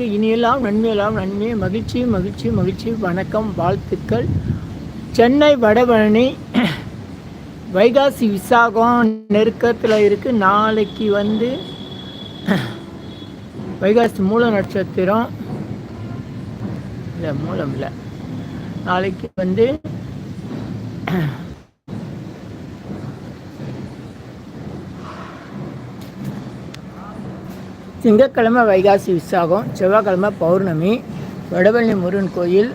இனியெல்லாம் நன்மையெல்லாம் நன்மை. மகிழ்ச்சி மகிழ்ச்சி மகிழ்ச்சி. வணக்கம் வாழ்த்துக்கள். சென்னை வடபழனி வைகாசி விசாகம் நெருக்கத்தில் இருக்குது நாளைக்கு வந்து வைகாசி மூல நட்சத்திரம். இல்லை மூலம் இல்லை. நாளைக்கு வந்து திங்கட்கிழமை வைகாசி விசாகம் செவ்வாய்க்கிழமை பௌர்ணமி வடவள்ளி முருகன் கோயில்.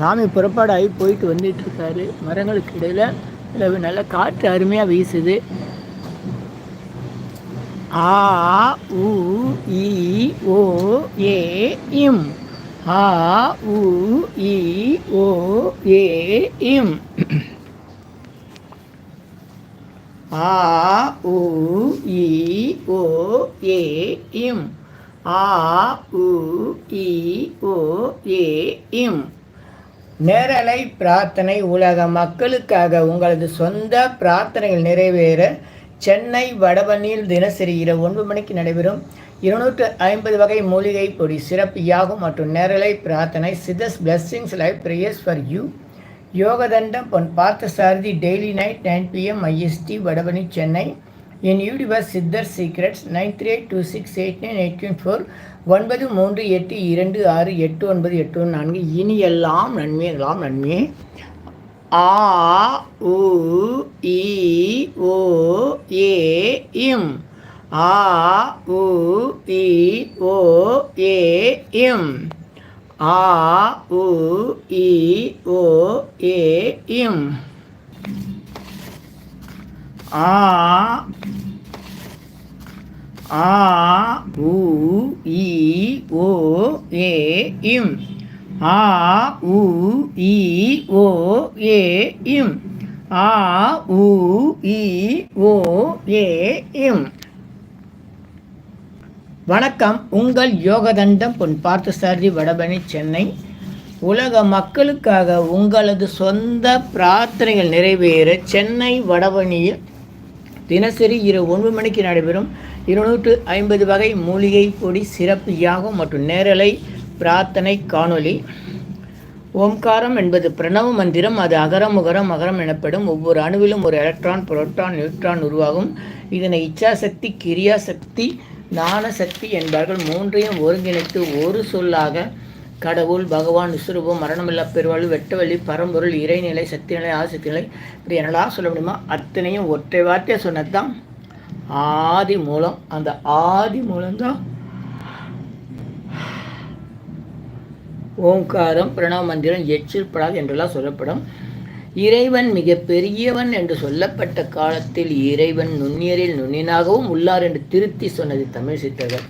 சாமி புறப்பாடாகி போயிட்டு வந்துட்டு இருக்காரு மரங்களுக்கு இடையில் நல்ல காற்று அருமையாக வீசுது. ஆ உ இ ஓ ஏ இம். ஆ உ இ ஓ ஏ இம். ஆ உ இ ஓ ஏ இம். ஆ உ இ ஓ ஏ இம். நேரலை பிரார்த்தனை உலக மக்களுக்காக உங்களது சொந்த பிரார்த்தனைகள் நிறைவேற சென்னை வடபனியில் தினசரி இரவு ஒன்பது மணிக்கு நடைபெறும் இருநூற்று ஐம்பது வகை மூலிகை பொடி சிறப்பு யாகும் மற்றும் நேரலை பிரார்த்தனை. சிதஸ் blessings life prayers for you யோகதண்டம் Pon Partha Sarathi daily night nine PM IST Vadapalani Chennai. N YouTuber Siddhar secrets nine three eight two six eight nine eight twenty four ஒன்பது மூன்று எட்டு இரண்டு ஆறு எட்டு ஒன்பது எட்டு ஒன்று நான்கு. இனி எல்லாம் நன்மை எல்லாம் நன்மை. ஆ உ இ ஓ ஏ இம். ஆ உ இ ஓ ஏ இம். ஆ உ இ ஓ ஏ இம். ஆ ஆ உ இ ஓ ஏ இம். ஆ உ இ ஓ ஏ இம். ஆ உ இ ஓ ஏ இம். வணக்கம். உங்கள் யோகதண்டம் பொன் பார்த்தசாரதி வடபணி சென்னை. உலக மக்களுக்காக உங்களது சொந்த பிரார்த்தனைகள் நிறைவேற சென்னை வடபணியில் தினசரி இரவு ஒன்பது மணிக்கு நடைபெறும் இருநூற்று ஐம்பது வகை மூலிகை பொடி சிறப்பு யாகம் மற்றும் நேரலை பிரார்த்தனை காணொளி. ஓம்காரம் என்பது பிரணவ மந்திரம். அது அகரம் முகரம் அகரம் எனப்படும் ஒவ்வொரு அணுவிலும் ஒரு எலக்ட்ரான் புரோட்டான் நியூட்ரான் உருவாகும். இதனை இச்சாசக்தி கிரியாசக்தி ஞான சக்தி என்பார்கள். மூன்றையும் ஒருங்கிணைத்து ஒரு சொல்லாக கடவுள் பகவான் விஸ்வரூபம் மரணமில்லா பெருவாழ்வு வெட்டவழி பரம்பொருள் இறைநிலை சக்திநிலை ஆசக்திநிலை இப்படி என்னெல்லாம் சொல்ல முடியுமா அத்தனையும் ஒற்றை வார்த்தையாக சொன்னதுதான் ஆதி மூலம். அந்த ஆதி மூலம்தான் ஓங்காரம் பிரணவ மந்திரம் எச்சில் படாது என்றெல்லாம் சொல்லப்படும். இறைவன் மிக பெரியவன் என்று சொல்லப்பட்ட காலத்தில் இறைவன் நுண்ணியரில் நுண்ணியனாகவும் உள்ளார் என்று திருத்தி சொன்னது தமிழ் சித்தர்கள்.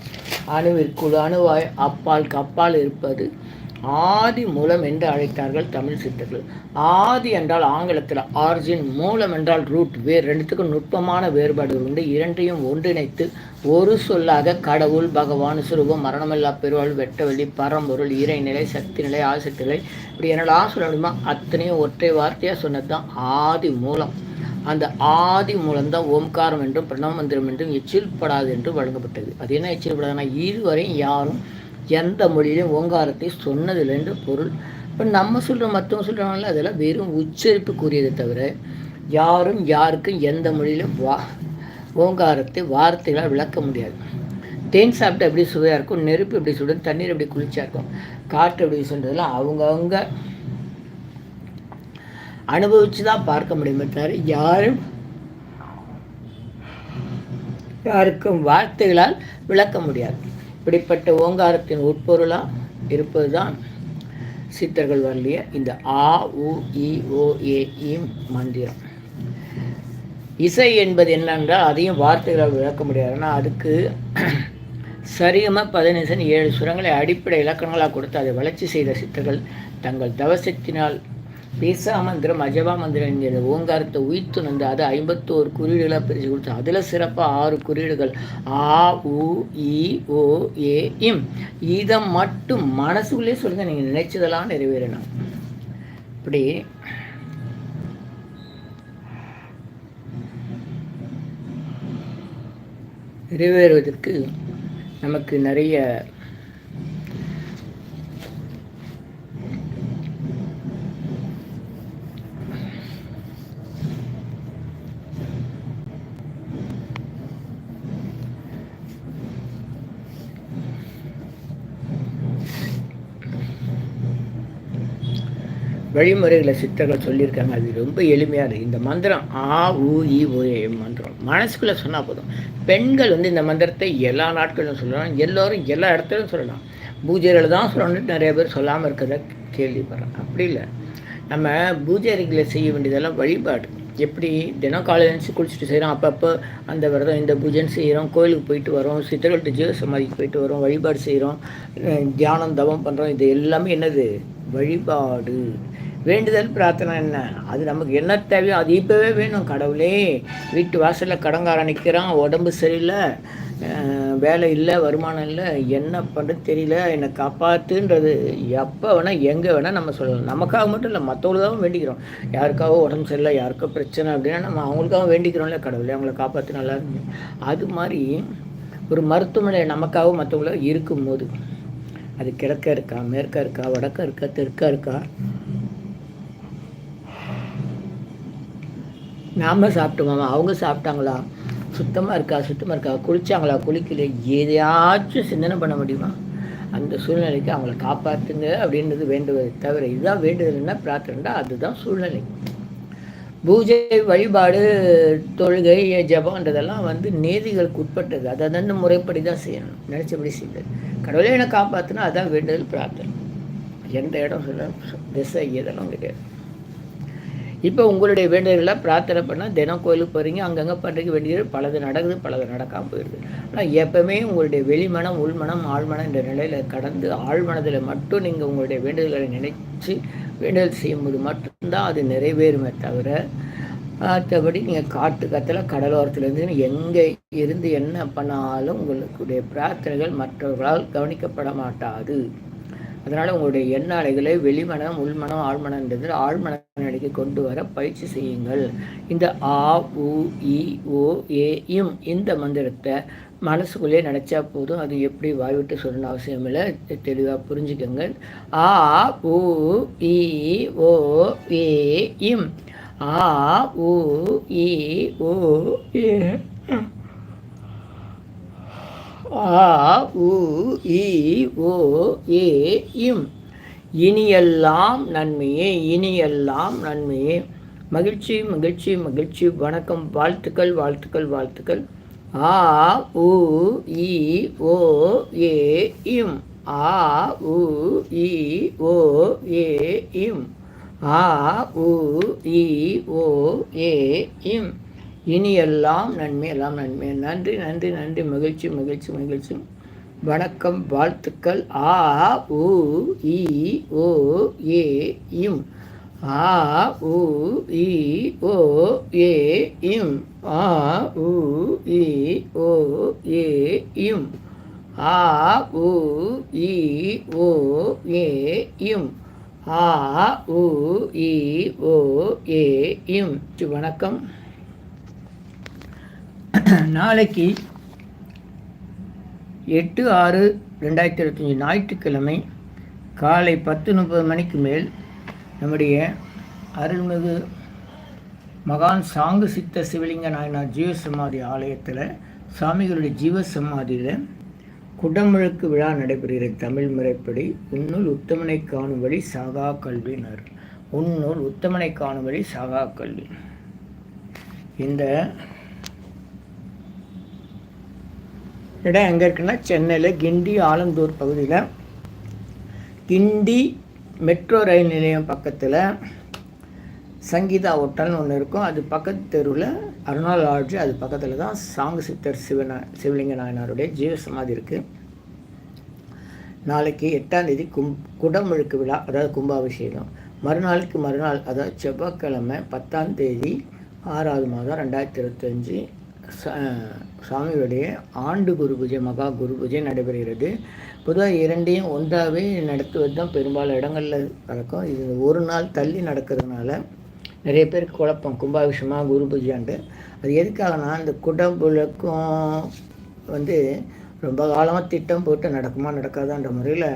அணுவிற்குள் அணுவாய் அப்பால் கப்பால் இருப்பது ஆதி மூலம் என்று அழைத்தார்கள் தமிழ் சித்தர்கள். ஆதி என்றால் ஆங்கிலத்தில் ஆர்ஜின் மூலம் என்றால் ரூட் வேறு ரெண்டுத்துக்கும் நுட்பமான வேறுபாடு உண்டு. இரண்டையும் ஒன்றிணைத்து ஒரு சொல்லாக கடவுள் பகவான் சுரூபம் மரணமில்லா பெருவாள் வெட்டவெளி பரம்பொருள் இறைநிலை சக்தி நிலை ஆசக்தி நிலை இப்படி என்னெல்லாம் சொல்ல முடியுமா? அத்தனையும் ஒற்றை வார்த்தையாக சொன்னது தான் ஆதி மூலம். அந்த ஆதி மூலம்தான் ஓம்காரம் என்றும் பிரணவ மந்திரம் என்றும் எச்சில்படாது என்று வழங்கப்பட்டது. அது என்ன எச்சில்படாதுன்னா இதுவரையும் யாரும் எந்த மொழியிலும் ஓங்காரத்தை சொன்னதில்லை என்று பொருள். இப்போ நம்ம சொல்கிறோம் மற்றவங்க சொல்கிறாங்கள அதெல்லாம் வெறும் உச்சரிப்புக்குரியதை தவிர யாரும் யாருக்கும் எந்த மொழியிலும் வா ஓங்காரத்தை வார்த்தைகளால் விளக்க முடியாது. தேன் சாப்பிட்டு எப்படி சுவையாக இருக்கும்? நெருப்பு எப்படி சுடும்? தண்ணீர் எப்படி குளிர்ச்சியாக இருக்கும்? காற்று எப்படி சொல்கிறதுலாம் அவங்கவுங்க அனுபவித்து தான் பார்க்க முடியுமே தவிர யாரும் யாருக்கும் வார்த்தைகளால் விளக்க முடியாது. இப்படிப்பட்ட ஓங்காரத்தின் உட்பொருளாக இருப்பது தான் சித்தர்கள் வரலிய இந்த ஆ உ இ ஓ ஏ இம் மந்திரம். இசை என்பது என்னென்றால் அதையும் வார்த்தைகளால் விளக்க முடியாது. ஆனால் அதுக்கு சரிகமாக பதினைசன் ஏழு சுரங்களை அடிப்படை இலக்கணங்களாக கொடுத்து அதை வளர்ச்சி செய்த சித்தர்கள் தங்கள் தவசத்தினால் பேசா மந்திரம் அஜபா மந்திரம் என்கிற ஓங்காரத்தை உயிர்த்து வந்து அது ஐம்பத்தோரு குறியீடுகளாக பிரித்து கொடுத்து அதில் சிறப்பாக ஆறு குறியீடுகள். ஆ உ இ ஓ ஏ இம். இதை மட்டும் மனசுக்குள்ளே சொல்லுங்கள் நீங்கள் நினைச்சதெல்லாம் நிறைவேறணும். இப்படி. நிறைவேறுவதற்கு நமக்கு நிறைய வழிமுறைகளை சித்தர்கள் சொல்லியிருக்காங்க. அது ரொம்ப எளிமையாக இந்த மந்திரம் ஆ ஊ இ ஓ மந்திரம். மனசுக்குள்ளே சொன்னால் போதும். பெண்கள் வந்து இந்த மந்திரத்தை எல்லா நாட்களும் சொல்லலாம். எல்லோரும் எல்லா இடத்துலையும் சொல்லலாம். பூஜைகள் தான் சொல்லணும்னு நிறைய பேர் சொல்லாமல் இருக்கிறத கேள்விப்படுறேன் அப்படி இல்லை. நம்ம பூஜைகளை செய்ய வேண்டியதெல்லாம் வழிபாடு. எப்படி? தினம் காலையில் குளிச்சுட்டு செய்கிறோம் அப்பப்போ அந்த விரதம் இந்த பூஜைன்னு செய்கிறோம் கோயிலுக்கு போயிட்டு வரோம். சித்தர்கள்ட்ட ஜீவ சமாதிக்கு போயிட்டு வரோம். வழிபாடு செய்கிறோம் தியானம் தவம் பண்ணுறோம் இது எல்லாமே என்னது? வழிபாடு. வேண்டுதல் பிரார்த்தனை என்ன? அது நமக்கு என்ன தேவையோ அது இப்போவே வேணும் கடவுளே. வீட்டு வாசலில் கடங்கார நிற்கிறான் உடம்பு சரியில்லை வேலை இல்லை வருமானம் இல்லை என்ன பண்ணுறது தெரியல என்னை காப்பாற்றுன்றது எப்போ வேணால் எங்கே வேணால் நம்ம சொல்லலாம். நமக்காக மட்டும் இல்லை மற்றவங்களுக்காகவும் வேண்டிக்கிறோம். யாருக்காக உடம்பு சரியில்லை யாருக்கோ பிரச்சனை அப்படின்னா நம்ம அவங்களுக்காக வேண்டிக்கிறோம்ல கடவுளே அவங்கள காப்பாற்று நல்லா அது மாதிரி ஒரு மருத்துவமனை நமக்காக மற்றவங்கள இருக்கும்போது அது கிழக்க இருக்கா மேற்க இருக்கா வடக்க இருக்கா தெற்க இருக்கா நாம் சாப்பிட்டோமா அவங்க சாப்பிட்டாங்களா? சுத்தமாக இருக்கா? சுத்தமாக இருக்கா? குளித்தாங்களா குளிக்கல. எதையாச்சும் சிந்தனை பண்ண முடியுமா? அந்த சூழ்நிலைக்கு அவங்கள காப்பாற்றுங்க அப்படின்றது வேண்டுவது தவிர இதுதான் வேண்டுதல்னா பிரார்த்தனைடா அதுதான் சூழ்நிலை. பூஜை வழிபாடு தொழுகை ஜபம்ன்றதெல்லாம் வந்து நீதிகளுக்கு உட்பட்டது. அதை வந்து முறைப்படி தான் செய்யணும். நினச்சபடி செய்யுது கடவுளை என்னை காப்பாற்றினா அதான் வேண்டுதல் பிரார்த்தனை. எந்த இடம் சொல்ல திசை எதெல்லாம் கிடையாது இப்போ உங்களுடைய வேண்டுதல்களை பிரார்த்தனை பண்ணால் தினம் கோயிலுக்கு போகிறீங்க அங்கங்கே பண்ணுறதுக்கு வேண்டியது பலது நடக்குது பலது நடக்காமல் போயிடுது ஆனால் எப்போவுமே உங்களுடைய வெளிமனம் உள்மனம் ஆழ்மனம் என்ற நிலையில் கடந்து ஆழ்மனதில் மட்டும் நீங்கள் உங்களுடைய வேண்டுதல்களை நினைச்சு வேண்டுதல் செய்யும்போது மட்டும்தான் அது நிறைவேறுமே தவிர மற்றபடி நீங்கள் காட்டு கத்தில் கடலோரத்துலேருந்து எங்கே இருந்து என்ன பண்ணாலும் உங்களுடைய பிரார்த்தனைகள் மற்றவர்களால் கவனிக்கப்பட மாட்டாது. அதனால் உங்களுடைய எண்ண அலைகளை வெளிமனம் உள்மனம் ஆழ்மனன்றது ஆழ்மன நிலைக்கு கொண்டு வர பயிற்சி செய்யுங்கள். இந்த ஆ உ இ ஓ ஏ இம் இந்த மந்திரத்தை மனசுக்குள்ளே நினச்சா போதும். அது எப்படி வாய்விட்டு சொல்லணும் அவசியம் இல்லை. தெளிவாக புரிஞ்சுக்கோங்க. ஆ உ இ ஓ ஏ இம். ஆ உ இ ஓ ஏ ஆ உ இ ஓ ஏ இம். இனியெல்லாம் நன்மையே இனியெல்லாம் நன்மையே. மகிழ்ச்சி மகிழ்ச்சி மகிழ்ச்சி. வணக்கம் வாழ்த்துக்கள் வாழ்த்துக்கள் வாழ்த்துக்கள். ஆ உ இ ஓ ஏ இம். ஆ உ இ ஓ ஏ இம். ஆ உ இ ஓ ஏ இம். இனி எல்லாம் நன்மை எல்லாம் நன்மை. நன்றி நன்றி நன்றி. மகிழ்ச்சி மகிழ்ச்சி மகிழ்ச்சி. வணக்கம் வாழ்த்துக்கள். ஆ உ இ ஓ ஏ இம். ஆ உ இ ஓ ஏ இம். ஆ உ இ ஓ ஏ இம். ஆ உ இ ஓ ஏ இம். ஆ உ இ ஓ ஏ இம். வணக்கம். நாளைக்கு எட்டு ஆறு ரெண்டாயிரத்தி இருபத்தஞ்சி ஞாயிற்றுக்கிழமை காலை பத்து முப்பது மணிக்கு மேல் நம்முடைய அருள்மிகு மகான் சாங்கு சித்த சிவலிங்க நாயனார் ஜீவசமாதி ஆலயத்தில் சாமிகளுடைய ஜீவசமாதியில் குடமுழுக்கு விழா நடைபெறுகிறது தமிழ் முறைப்படி. உன்னுள் உத்தமனை காணும் வழி சாகா கல்வினர் உன்னுள் உத்தமனை காணும் வழி சாகா கல்வி. இந்த இடம் எங்கே இருக்குன்னா சென்னையில் கிண்டி ஆலந்தூர் பகுதியில். கிண்டி மெட்ரோ ரயில் நிலையம் பக்கத்தில் சங்கீதா ஹோட்டல்னு ஒன்று இருக்கும். அது பக்கத்து தெருவில் அருணாள் லாட்ஜு அது பக்கத்தில் தான் சாங் சித்தர் சிவனா சிவலிங்க நாயனாருடைய ஜீவ சமாதி இருக்குது நாளைக்கு எட்டாம் தேதி கும் குடமுழுக்கு விழா அதாவது கும்பாபிஷேகம். மறுநாளுக்கு மறுநாள் அதாவது செவ்வாய்க்கிழமை பத்தாம் தேதி ஆறாவது மாதம் ரெண்டாயிரத்தி இருபத்தஞ்சி சாமியுடைய ஆண்டு குரு பூஜை மகா குரு பூஜை நடைபெறுகிறது. பொதுவாக இரண்டையும் ஒன்றாகவே நடத்துவது தான் பெரும்பாலும் இடங்களில் நடக்கும். இது ஒரு நாள் தள்ளி நடக்கிறதுனால நிறைய பேர் குழப்பம். கும்பாபிஷமாக குரு பூஜையாண்டு அது எதுக்காகனா இந்த குடம்புலக்கும் வந்து ரொம்ப காலமாக திட்டம் போட்டு நடக்குமா நடக்காதான்ற முறையில்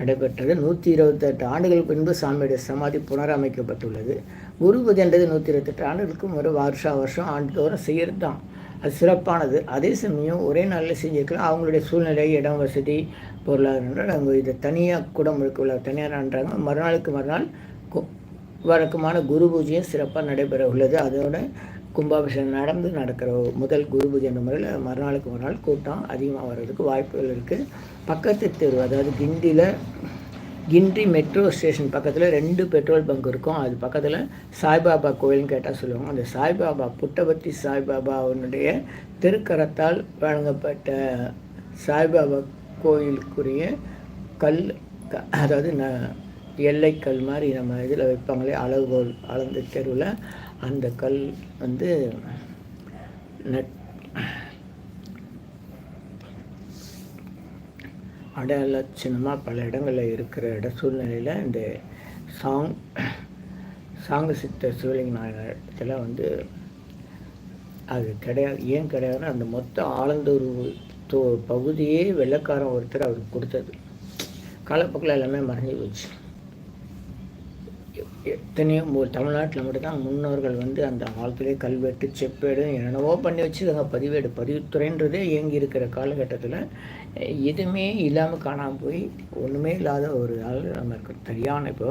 நடைபெற்றது. நூற்றி இருபத்தெட்டு ஆண்டுகள் பின்பு சாமியுடைய சமாதி புனரமைக்கப்பட்டுள்ளது. குரு பூஜைன்றது நூற்றி இருபத்தெட்டு ஆண்டுகளுக்கும் ஒரு வருஷா வருஷம் ஆண்டுதோறும் செய்கிறது தான் அது சிறப்பானது. அதே சமயம் ஒரே நாளில் செஞ்சுருக்கலாம். அவங்களுடைய சூழ்நிலை இடம் வசதி பொருளாதாரம் அவங்க இதை தனியாக கூட முழுக்க உள்ள தனியார்ன்றாங்க மறுநாளுக்கு மறுநாள் வழக்கமான குரு பூஜையும் சிறப்பாக நடைபெற உள்ளது. அதோட கும்பாபிஷேகம் நடந்து நடக்கிற முதல் குரு பூஜை என்ற முறையில் மறுநாளுக்கு மறுநாள் கூட்டம் அதிகமாக வர்றதுக்கு வாய்ப்புகள் இருக்குது பக்கத்து தெரு அதாவது கிண்டியில் கிண்டி மெட்ரோ ஸ்டேஷன் பக்கத்தில் ரெண்டு பெட்ரோல் பங்க் இருக்கும். அது பக்கத்தில் சாய்பாபா கோயில்னு கேட்டால் சொல்லுவாங்க. அந்த சாய்பாபா புட்டபர்த்தி சாய்பாபாவுடைய திருக்கரத்தால் வழங்கப்பட்ட சாய்பாபா கோயிலுக்குரிய கல் அதாவது ந எல்லைக்கல் மாதிரி நம்ம இதில் வைப்பாங்களே அளவுகோல் அளந்த தெருவில் அந்த கல் வந்து நட் அடையாளச்சின்னமாக பல இடங்களில் இருக்கிற இட சூழ்நிலையில் இந்த சாங் சாங்கு சித்த சிவலிங்க நாயகத்தில் வந்து அது கிடையாது ஏன் கிடையாதுன்னா அந்த மொத்த ஆலந்தூர் பகுதியே வெள்ளக்காரன் ஒருத்தர் அவருக்கு கொடுத்தது. காலப்போக்கில் எல்லாமே மறைஞ்சி போச்சு. எத்தனையோ தமிழ்நாட்டில் மட்டும்தான் முன்னோர்கள் வந்து அந்த காலத்திலே கல்வெட்டு செப்பேடு என்னென்னவோ பண்ணி வச்சுருக்காங்க. பதிவேடு பதிவுத்துறைன்றதே இயங்கி இருக்கிற காலகட்டத்தில் எதுவுமே இல்லாமல் காணாமல் போய் ஒன்றுமே இல்லாத ஒரு ஆள் நம்ம தெரியான சரியான இப்போ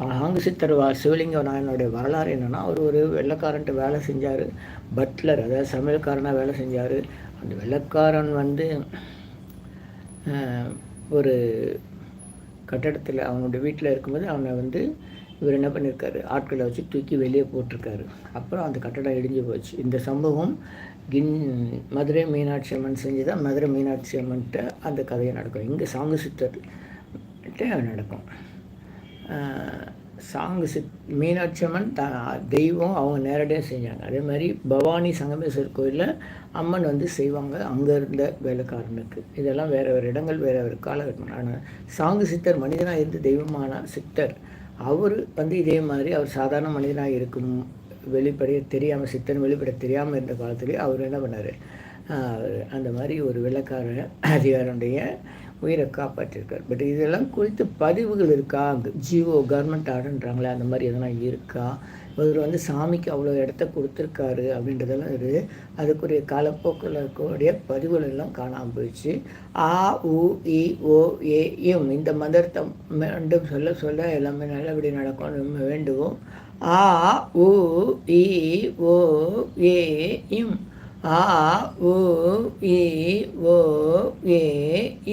காங்கு சித்தர்வா சிவலிங்க நாயனுடைய வரலாறு என்னென்னா அவர் ஒரு வெள்ளக்காரன்ட்டு வேலை செஞ்சார். பட்லர் அதாவது சமையல்காரனாக வேலை செஞ்சார். அந்த வெள்ளக்காரன் வந்து ஒரு கட்டடத்தில் அவனுடைய வீட்டில் இருக்கும்போது அவனை வந்து இவர் என்ன பண்ணியிருக்காரு ஆட்களை வச்சு தூக்கி வெளியே போட்டிருக்காரு. அப்புறம் அந்த கட்டடம் இடிஞ்சு போச்சு. இந்த சம்பவம் கின் மதுரை மீனாட்சி அம்மன் செஞ்சு தான் மதுரை மீனாட்சி அம்மன்கிட்ட அந்த கதையை நடக்கும். இங்கே சாங்கு சித்தர்கிட்ட நடக்கும். சாங்கு சித் மீனாட்சி அம்மன் த தெய்வம் அவங்க நேரடியாக செஞ்சாங்க. அதே மாதிரி பவானி சங்கமேஸ்வர் கோயிலில் அம்மன் வந்து செய்வாங்க அங்கே இருந்த வேலைக்காரனுக்கு. இதெல்லாம் வேறு வேறு இடங்கள் வேறு வேறு காலகட்டம் ஆனால் சாங்கு சித்தர் மனிதனாக இருந்து தெய்வமான சித்தர் அவர் வந்து இதே மாதிரி அவர் சாதாரண மனிதனாக இருக்கும் வெளிப்படைய தெரியாமல் சித்தன் வெளிப்பட தெரியாமல் இருந்த காலத்துலேயே அவர் என்ன பண்ணார்? அந்த மாதிரி ஒரு வெள்ளக்கார அதிகாரனுடைய உயிரை காப்பாற்றிருக்கார். பட் இதெல்லாம் குறித்து பதிவுகள் இருக்கா? ஜிஓ கவர்மெண்ட் ஆர்டர்ன்றாங்களே அந்த மாதிரி எதனா இருக்கா? இவர் வந்து சாமிக்கு அவ்வளோ இடத்த கொடுத்துருக்காரு அப்படின்றதெல்லாம் இருக்குது அதுக்குரிய காலப்போக்கில் இருக்கக்கூடிய பதிவுகள் எல்லாம் காணாமல் போயிடுச்சு. ஆ உ இ ஓ ஏ எம் இந்த மந்திரத்தை மீண்டும் சொல்ல சொல்ல எல்லாமே நல்லபடி நடக்கும் நம்ம வேண்டுவோம். ஆ உ இ ஓ ஏ இம். ஆ உ இ ஓ ஏ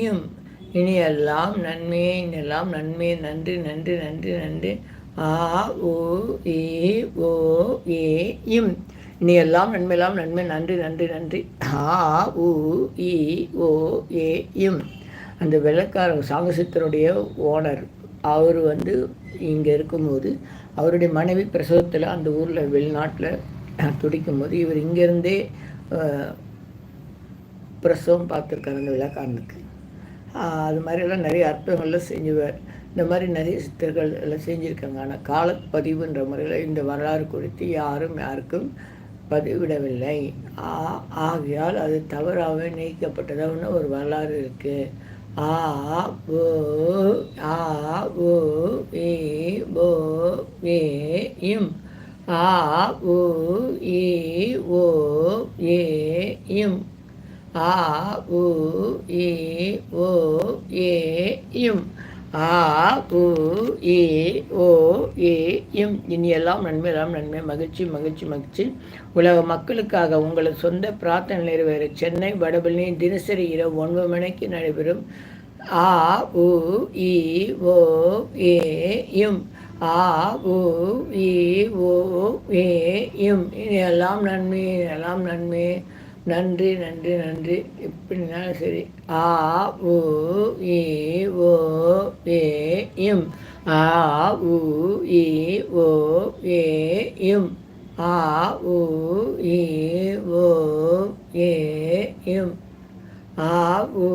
இம். இனி எல்லாம் நன்மையே இனியெல்லாம் நன்மையே நன்றி நன்றி நன்றி நன்றி. ஆ ஓ ஏ ஓ ஏ இம். நீ எல்லாம் நன்மையெல்லாம் நன்மை நன்றி நன்றி நன்றி. ஆ உ இ ஓ ஏ இம். அந்த வெள்ளக்கார சாங்கசித்தருடைய ஓனர் அவர் வந்து இங்கே இருக்கும்போது அவருடைய மனைவி பிரசவத்தில் அந்த ஊரில் வெளிநாட்டில் துடிக்கும் போது இவர் இங்கேருந்தே பிரசவம் பார்த்துருக்காரு அந்த விளக்காரனுக்கு அது மாதிரியெல்லாம் நிறைய அற்புதங்கள்லாம் செஞ்சுவார். இந்த மாதிரி நிறைய சித்தர்கள் எல்லாம் செஞ்சுருக்காங்க. ஆனால் காலப்பதிவுன்ற முறையில் இந்த வரலாறு குறித்து யாரும் யாருக்கும் பதிவிடவில்லை. ஆ ஆகையால் அது தவறாக நீக்கப்பட்டதாக ஒரு வரலாறு இருக்குது ஆ ஓ ஆ ஓ ஏ ஓ ஏ இம். ஆ ஓ ஏ ஓ ஏ இம். ஆ உ ஏ ஓ ஏ இம். ஆ உ இ ஓ ஏ இம் இனி எல்லாம் நன்மை. எல்லாம் நன்மை மகிழ்ச்சி மகிழ்ச்சி மகிழ்ச்சி. உலக மக்களுக்காக உங்களது சொந்த பிரார்த்தனை நிறைவேற. சென்னை வடபழனி தினசரி இரவு ஒன்பது மணிக்கு நடைபெறும். ஆ உ இ ஓ ஏ இம் ஆ உ இ ஓ ஏ இம் இனி எல்லாம் நன்மை எல்லாம் நன்மை. நன்றி நன்றி நன்றி. எப்படினாலும் சரி. ஆ உ இ ஓ ஏ இம் ஆ உ இ ஓ ஏ இம் ஆ உ ஓ ஏ இம் ஆ உ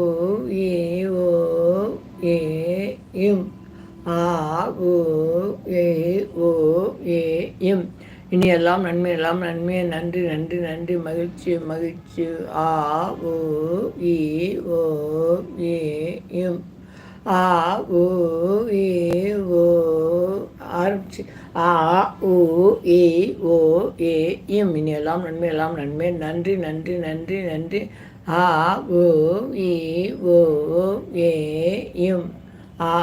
இ ஓ ஏ இம் ஆ உ ஏ ஓ ஏ இம் இனி எல்லாம் நன்மை எல்லாம் நன்மை நன்றி நன்றி நன்றி மகிழ்ச்சி மகிழ்ச்சி. ஆ ஓ இ ஓ ஏ இம் ஆ ஓ ஏ ஓ ஆரம்பிச்சு. ஆ ஓ ஏ ஓ ஏ இம் இனி எல்லாம் நன்மை எல்லாம் நன்மை. நன்றி நன்றி நன்றி நன்றி. ஆ ஓ இ ஓ ஏ இம் ஆ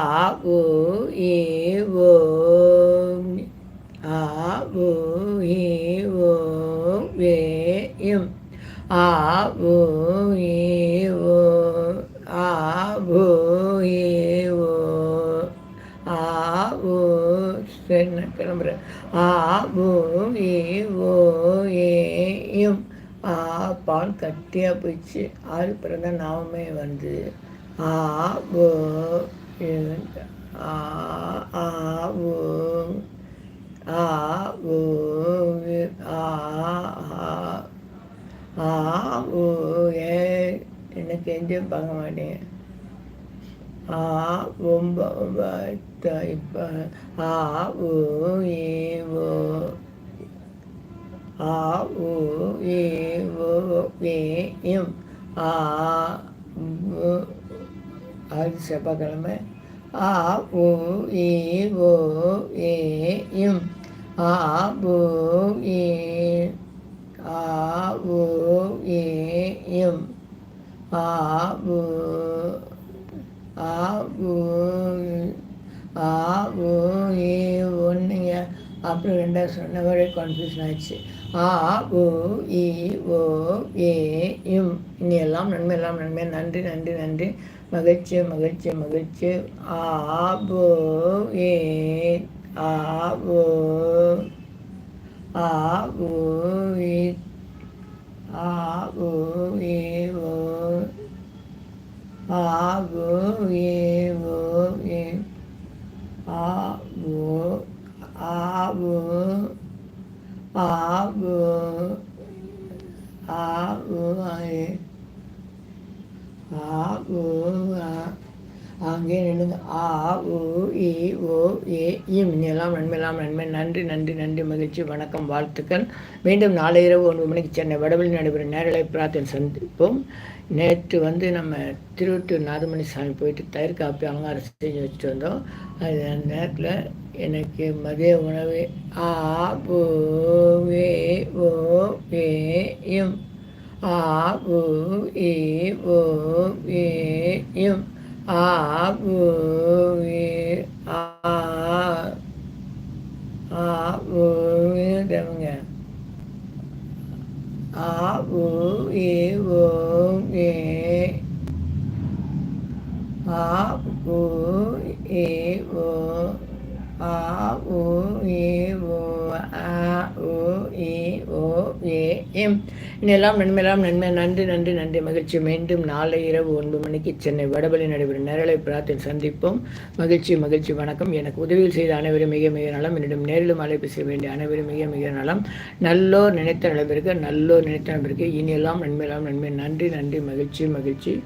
ஓ ஏ ஓ உ ஏ ஓ வே ஆ உ ஏ ஓ ஆ ஓ ஏ ஓ ஆ ஓ சரி நான் கிளம்புறேன் ஆ உ ஏ ஓ ஏ ஆ பால் கட்டியாக போயிடுச்சு. ஆறு பிறந்த நாமமே வந்து ஆ ஓ ஆ ஆ ஓ ஆ ஓ ஆ ஆ ஓ ஏ. எனக்கு எங்கேயும் பார்க்க மாட்டேன் ஆ ரொம்ப இப்போ ஆ ஓ ஏ ஓ ஆ உ ஏ ஓ ஏ எம். ஆ உ அது செவ்வாய்க்கிழமை. ஆ ஓ ஏ ஓ ஏ எம். ஆ உ ஏ ஆ உ ஏ எம். ஆ உ ஆ உ ஆ ஓ ஏ ஒன்றுங்க அப்புறம் ரெண்டாவது சொன்ன ஒரே கன்ஃபியூஷன் ஆயிடுச்சு. ஆ உ இ ஓ ஏ இம் இனி எல்லாம் நன்மை எல்லாம் நன்மை. நன்றி நன்றி நன்றி. மகிழ்ச்சி மகிழ்ச்சி மகிழ்ச்சி. ஆ போ ஏ ஆ ஓ ஆ ஓ ஏ ஆ ஓ ஏ ஓ ஆ ஓ ஏ ஓ ஏ ஆ ஓ ஆ ஓ ஆ ஓ ஆ ஓ ஏ ஆ ஓ ஆ அங்கே நின்று ஆ உ இ ஓ ஏ இம். எல்லாம் நன்மையெல்லாம் நன்மை. நன்றி நன்றி நன்றி. மகிழ்ச்சி வணக்கம் வாழ்த்துக்கள். மீண்டும் நாளை இரவு ஒன்பது மணிக்கு சென்னை வடவில் நடைபெறும் நேரலை பிரார்த்தனை சந்திப்போம். நேற்று வந்து நம்ம திருவட்டூர் நாதமணி சாமி போயிட்டு தயிர் காப்பி அலங்காரம் செஞ்சு வச்சுட்டு வந்தோம் அது அந்த நேரத்தில் எனக்கு மதிய உணவு ஆ ஓ வே ஓ ஏ இம். ஆ உ இ ஓ ஏ இம். ஆ உ இ ஆ ஆ உ தேவங்க ஆ உ இ ஓ ஏ ஆ உ இ ஓ ஆ உ இ ஓ ஆ உ இ ஓ ஏ எம் இன்னெல்லாம் நன்மையெல்லாம் நன்மை. நன்றி நன்றி நன்றி. மகிழ்ச்சி. மீண்டும் நாளை இரவு ஒன்பது மணிக்கு சென்னை வடபலி நடைபெறும் நேரலை பிரார்த்தனை சந்திப்போம். மகிழ்ச்சி மகிழ்ச்சி வணக்கம். எனக்கு உதவியில் செய்த அனைவரும் மிக மிக நலம். என்னிடம் நேரிலும் அழைப்பு செய்ய வேண்டிய அனைவரும் மிக மிக நலம். நல்லோர் நினைத்த நடைபெறுக நல்லோர் நினைத்த நடைபெறுக இனியெல்லாம் நன்மையெல்லாம் நன்மை. நன்றி நன்றி. மகிழ்ச்சி மகிழ்ச்சி.